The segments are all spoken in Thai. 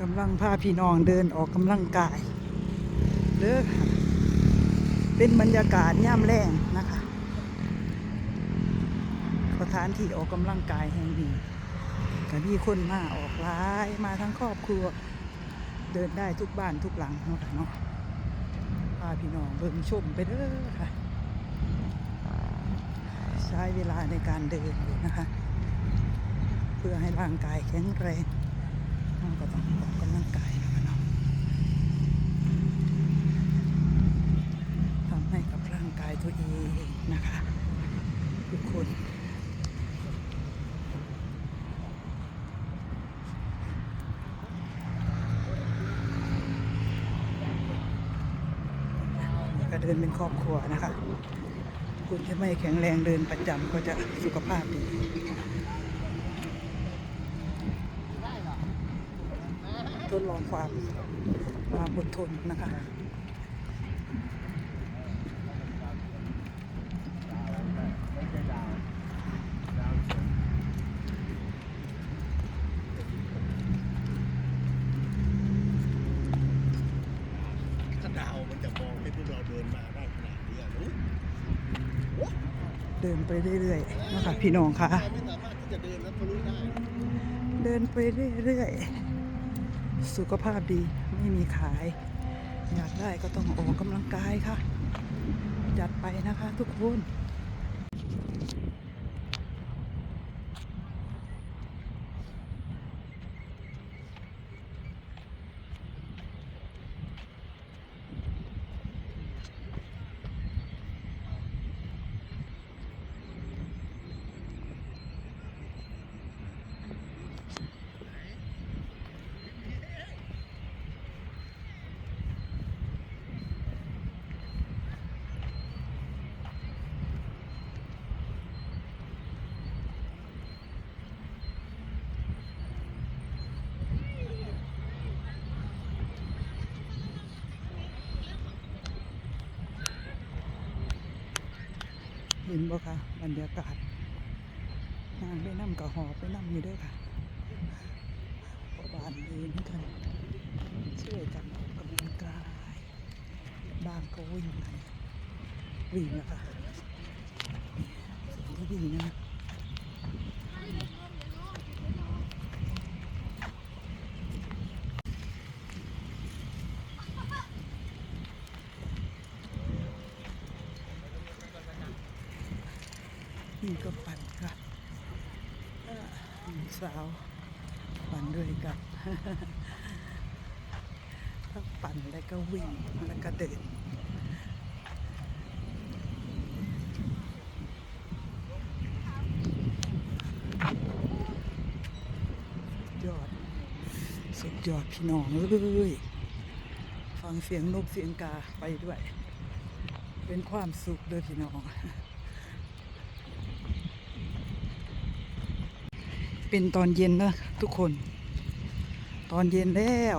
กำลังพาพี่น้องเดินออกกำลังกายเด้อค่ะเป็นบรรยากาศย่ำแรงนะคะ สถานที่ออกกำลังกายแห่งนี้ก็มีคนมาออกหลายมาทั้งครอบครัว เดินได้ทุกบ้านทุกหลังเนาะเนาะพาพี่น้องเบิ่งชมไปเด้อค่ะ ใช้เวลาในการเดินนะคะ เพื่อให้ร่างกายแข็งแรงาก็ต้องออกกำลังกายนะคะเนาะทำให้กับร่างกายตัวเองนะคะทุกคนก็เดินเป็นครอบครัวนะคะ คุณจะไม่แข็งแรงเดินประจำก็จะสุขภาพดี ทดลองความความอดทนนะคะถ้าดาวมันจะมองให้พวกเราเดินมาได้ขนาดนี้อะรู้เดินไปเรื่อยๆนะคะพี่น้องค่ะเราไม่สามารถที่จะเดินแล้วทะลุได้เดินไปเรื่อยๆ สุขภาพดีไม่มีขาย อยากได้ก็ต้องออกกำลังกายค่ะ จัดไปนะคะทุกคน เห็นบ่คะบรรยากาศนางไปนั่งกับหอบไปนั่งอยู่ด้วยค่ะพอบานเองกันช่วยกันออกกำลังกายบางก็วิ่งกันวิ่งนะคะวิ่งนะ นี่ก็ปั่นค่ะสาวปั่นด้วยกันทั้งปั่นแล้วก็วิ่งแล้วก็เดินยอดสุดยอดพี่น้องเลยฟังเสียงนกเสียงกาไปด้วย เป็นความสุขเลยพี่น้อง เป็นตอนเย็นนะทุกคน ตอนเย็นแล้ว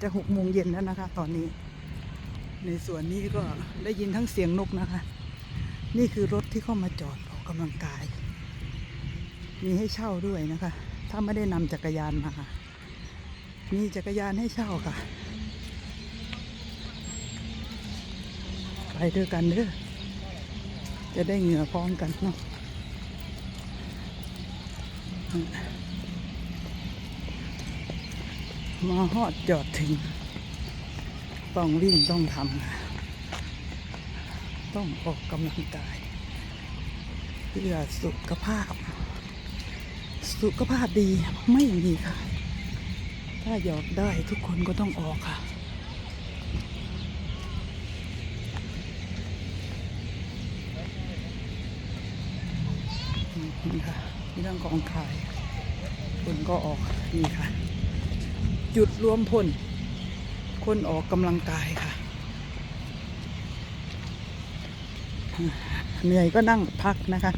จะหกโมงเย็นแล้วนะคะ ตอนนี้ ในส่วนนี้ก็ได้ยินทั้งเสียงนกนะคะ นี่คือรถที่เข้ามาจอดออกกำลังกาย มีให้เช่าด้วยนะคะ ถ้าไม่ได้นำจักรยานมามีจักรยานให้เช่าค่ะ ไปด้วยกันเด้อจะได้เหงื่อพร้อมกันเนาะ มาฮอดจอดถึง ต้องวิ่งต้องทำค่ะต้องออกกำลังกาย เพื่อสุขภาพ สุขภาพดีไม่มีค่ะ ถ้าอยากได้ทุกคนก็ต้องออกค่ะนี่ค่ะเรื่องของขายคนก็ออกนี่ค่ะ จุดรวมพล คนออกกำลังกายค่ะ เหนื่อยก็นั่งพักนะคะ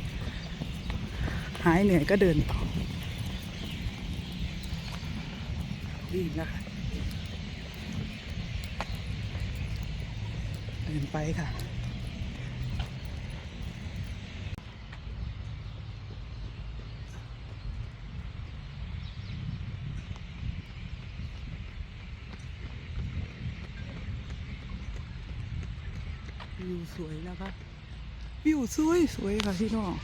หายเหนื่อยก็เดินต่อวิ่งนะคะ เดินไปค่ะ วิวสวยนะคะวิวสวยสวยค่ะพี่น้อง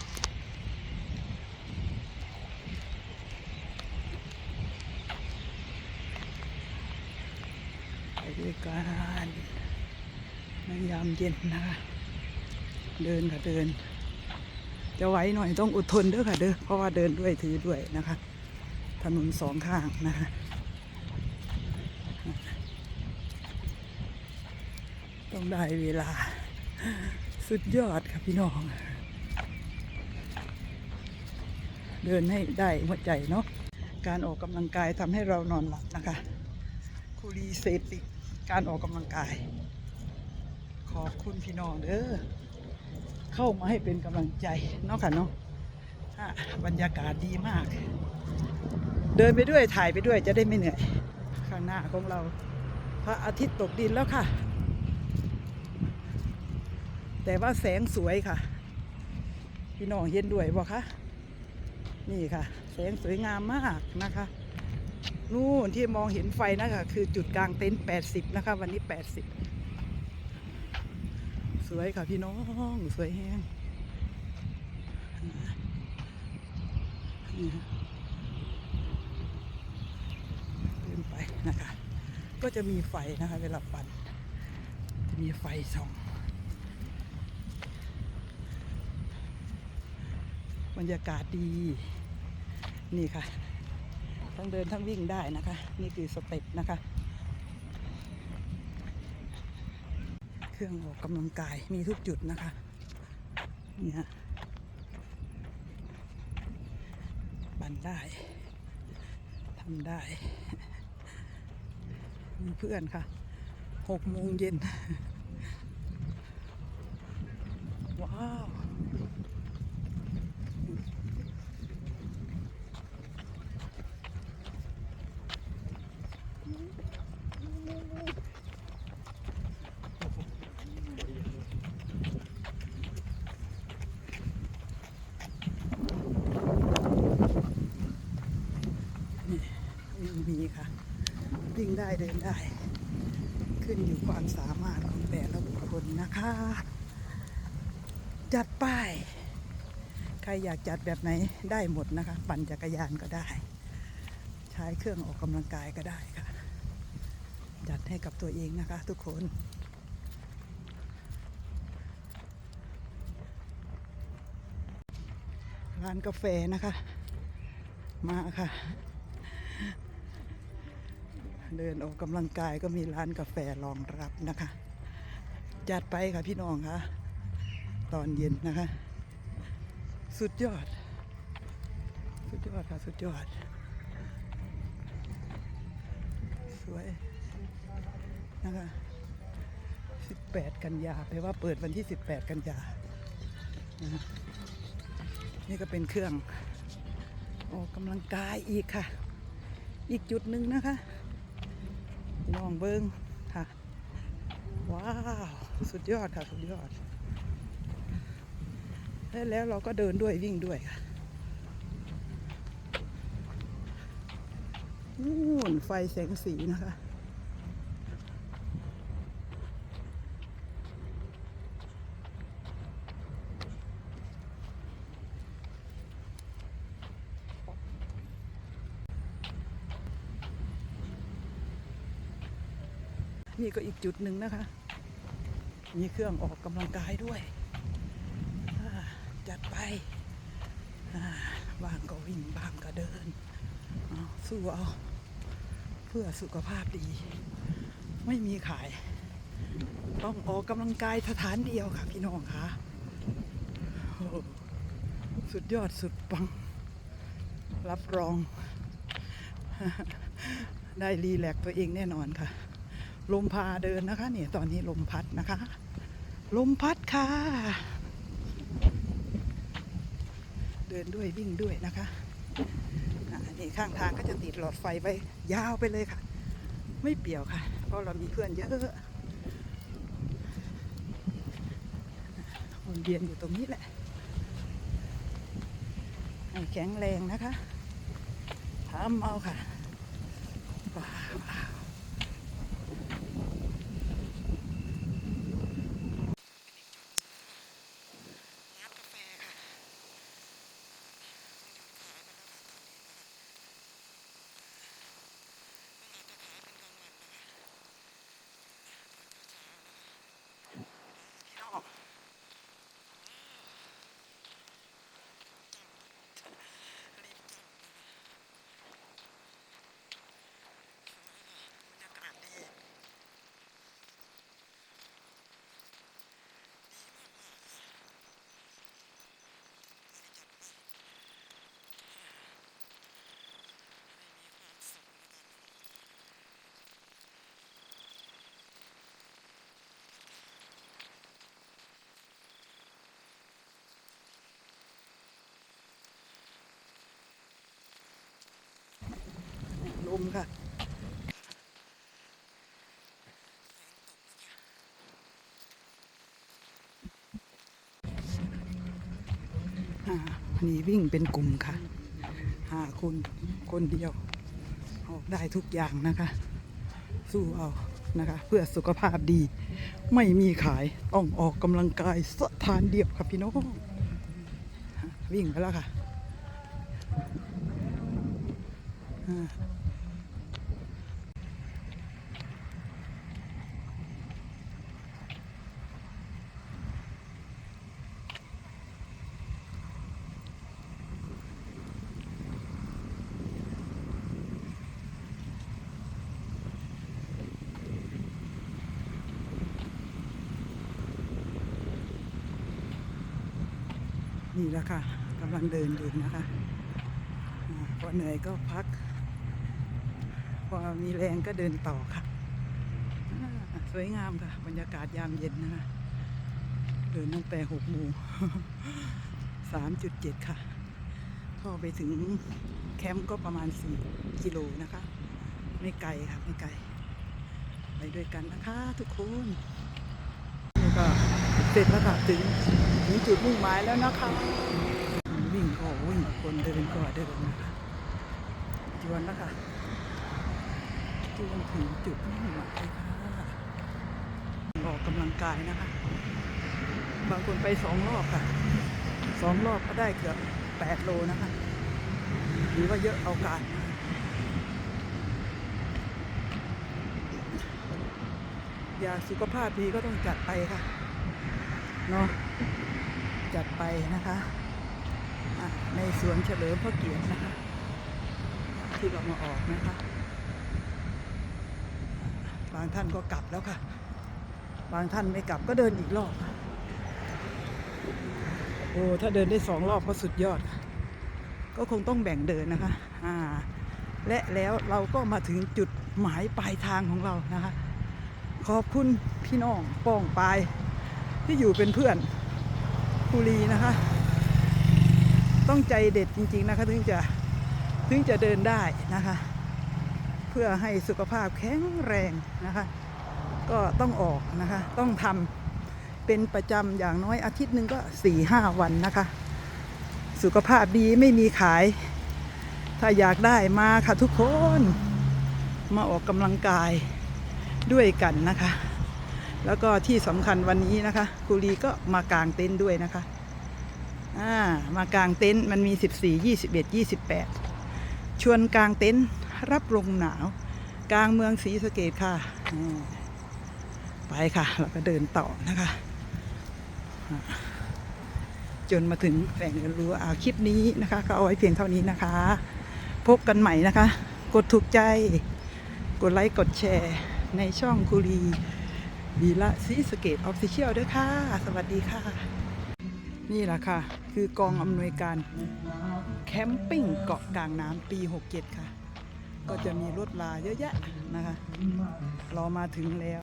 ไปด้วยกันในยามเย็นนะคะเดินค่ะเดิน จะไหวหน่อยต้องอดทนเด้อค่ะเด้อเพราะว่าเดินด้วยถือด้วยนะคะ ถนนสองข้างนะคะ ต้องได้เวลา สุดยอดค่ะพี่น้อง เดินให้ได้หัวใจเนาะการออกกำลังกายทำให้เรานอนหลับนะคะคูรีเซติกการออกกำลังกาย ขอบคุณพี่น้องเด้อเข้ามาให้เป็นกำลังใจเนาะค่ะเนาะอะบรรยากาศดีมาก เดินไปด้วยถ่ายไปด้วยจะได้ไม่เหนื่อย ข้างหน้าของเรา พระอาทิตย์ตกดินแล้วค่ะ แต่ว่าแสงสวยค่ะ พี่น้องเห็นด้วยบ่คะนี่ค่ะ แสงสวยงามมากนะคะ นู่นที่มองเห็นไฟนะคะ คือจุดกลางเต็นท์80 นะคะ วันนี้ 80 สวยค่ะพี่น้องสวยแห้งนี่ค่ะเดินไปนะคะ ก็จะมีไฟนะคะ เวลาปั่นจะมีไฟส่อง บรรยากาศดี นี่ค่ะ ทั้งเดินทั้งวิ่งได้นะคะ นี่คือสเต็ปนะคะ เครื่องออกกำลังกายมีทุกจุดนะคะนี่ฮะปั่นได้ทำได้มีเพื่อนค่ะหกโมงเย็น ว้าว วิ่งมีค่ะ วิ่ง ได้เดินได้ ขึ้นอยู่ความสามารถของแต่ละบุคคลนะคะ จัดไปใครอยากจัดแบบไหนได้หมดนะคะ ปั่นจักรยานก็ได้ ใช้เครื่องออกกำลังกายก็ได้ค่ะ จัดให้กับตัวเองนะคะ ทุกคนร้านกาแฟนะคะ มาค่ะ เดินออกกำลังกายก็มีร้านกาแฟรองรับนะคะ จัดไปค่ะพี่น้องค่ะ ตอนเย็นนะคะ สุดยอด สุดยอดค่ะ สุดยอด สวยนะคะ 18 กันยาแปลว่าเปิดวันที่ 18 กันยานะะนี่ก็เป็นเครื่องออกกำลังกายอีกค่ะ อีกจุดหนึ่งนะคะ น้องเบิ้งค่ะ ว้าว สุดยอดค่ะ สุดยอดแล้วแล้วเราก็เดินด้วยวิ่งด้วยค่ะนู่นไฟแสงสีนะคะ นี่ก็อีกจุดหนึ่งนะคะ มีเครื่องออกกำลังกายด้วย จัดไปอ่าบางก็วิ่งบางก็เดิน สู้เอาเพื่อสุขภาพดี ไม่มีขาย ต้องออกกำลังกายสถานเดียวค่ะพี่น้องค่ะสุดยอดสุดปัง รับรอง ได้รีแลกตัวเองแน่นอนค่ะ ลมพาเดินนะคะเนี่ยตอนนี้ลมพัดนะคะ ลมพัดค่ะ เดินด้วยวิ่งด้วยนะคะนี่ข้างทางก็จะติดหลอดไฟไว้ยาวไปเลยค่ะ ไม่เปี่ยวค่ะ เพราะเรามีเพื่อนเยอะวนเวียนอยู่ตรงนี้แหละให้แข็งแรงนะคะทำเอาค่ะว้าว ค่ะ นี่วิ่งเป็นกลุ่มค่ะห้าคนคนเดียว ออกได้ทุกอย่างนะคะ สู้เอานะคะ เพื่อสุขภาพดี ไม่มีขายต้องออกกำลังกายสถานเดียวค่ะพี่น้องวิ่งไปแล้วค่ะ นี่แหละค่ะกำลังเดินอยู่นะคะพอเหนื่อยก็พัก พอมีแรงก็เดินต่อค่ะ สวยงามค่ะ บรรยากาศยามเย็นนะคะเดินตั้งแต่หกโมงสามจุดเจ็ดค่ะเข้าไปถึงแคมป์ก็ประมาณสี่กิโลนะคะ ไม่ไกลค่ะ ไม่ไกล ไปด้วยกันนะคะทุกคน เสร็จแล้วค่ะถึงถึงจุดมุ่งหมายแล้วนะคะ วิ่งก็วิ่งคนเดินก็เดินนะคะจวนแล้วค่ะจวนถึงจุดมุ่งหมายค่ะออกกำลังกายนะคะ บางคนไปสองรอบค่ะสองรอบก็ได้เกือบแปดโลนะคะหรือว่าเยอะเอาการอยากสุขภาพดีก็ต้องจัดไปค่ะ เนาะจัดไปนะคะในสวนเฉลิมพระเกียรตินะคะ ที่เรามาออกนะคะบางท่านก็กลับแล้วค่ะ บางท่านไม่กลับก็เดินอีกรอบ โอ้ถ้าเดินได้สองรอบก็สุดยอด ก็คงต้องแบ่งเดินนะคะอ่าและแล้วเราก็มาถึงจุดหมายปลายทางของเรานะคะ ขอบคุณพี่น้องป้องปาย ที่อยู่เป็นเพื่อนคุรีนะคะ ต้องใจเด็ดจริง ๆ นะคะถึงจะถึงจะเดินได้นะคะ เพื่อให้สุขภาพแข็งแรงนะคะ ก็ต้องออกนะคะ ต้องทำเป็นประจำอย่างน้อยอาทิตย์หนึ่งก็สี่ห้าวันนะคะ สุขภาพดีไม่มีขาย ถ้าอยากได้มาค่ะทุกคนมาออกกำลังกายด้วยกันนะคะ แล้วก็ที่สำคัญวันนี้นะคะกุลีก็มากางเต็นท์ด้วยนะคะอ่ามากางเต็นท์มันมี 14 21 28 ชวนกางเต็นท์รับลมหนาว กลางเมืองศรีสะเกดค่ะ ไปค่ะ เราก็เดินต่อนะคะ จนมาถึงแหล่งเรียนรู้อาคลิปนี้นะคะ ก็เอาไว้เพียงเท่านี้นะคะ พบกันใหม่นะคะ กดถูกใจ กดไลค์ กดแชร์ ในช่องคุรี วีละซีสเกตออฟฟิเชียลด้วยค่ะ สวัสดีค่ะ นี่แหละค่ะ คือกองอำนวยการแคมปิ้งเกาะกลางน้ำปี 67 ค่ะ ก็จะมีรถลาเยอะแยะนะคะ เรามาถึงแล้ว